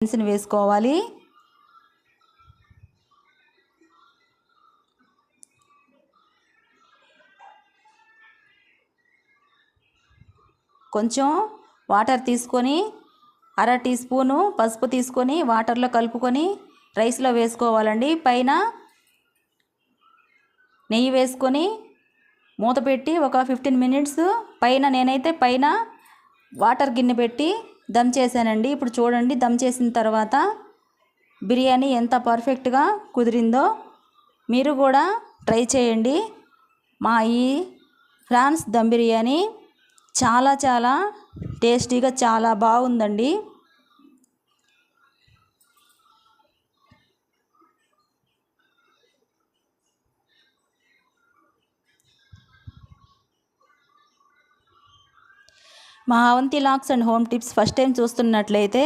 ఆనియన్స్ని వేసుకోవాలి. కొంచెం వాటర్ తీసుకొని అర టీ స్పూను పసుపు తీసుకొని వాటర్లో కలుపుకొని రైస్లో వేసుకోవాలండి. పైన నెయ్యి వేసుకొని మూత పెట్టి ఒక ఫిఫ్టీన్ మినిట్స్ పైన నేనైతే పైన వాటర్ గిన్నె పెట్టి దమ్ చేశానండి. ఇప్పుడు చూడండి దమ్ చేసిన తర్వాత బిర్యానీ ఎంత పర్ఫెక్ట్గా కుదిరిందో మీరు కూడా ట్రై చేయండి. మా ఈ ఫ్రాన్స్ దమ్ బిర్యానీ చాలా చాలా టేస్టీగా చాలా బాగుందండి. మా Avanthi lakhs and home tips first time చూస్తున్నట్లయితే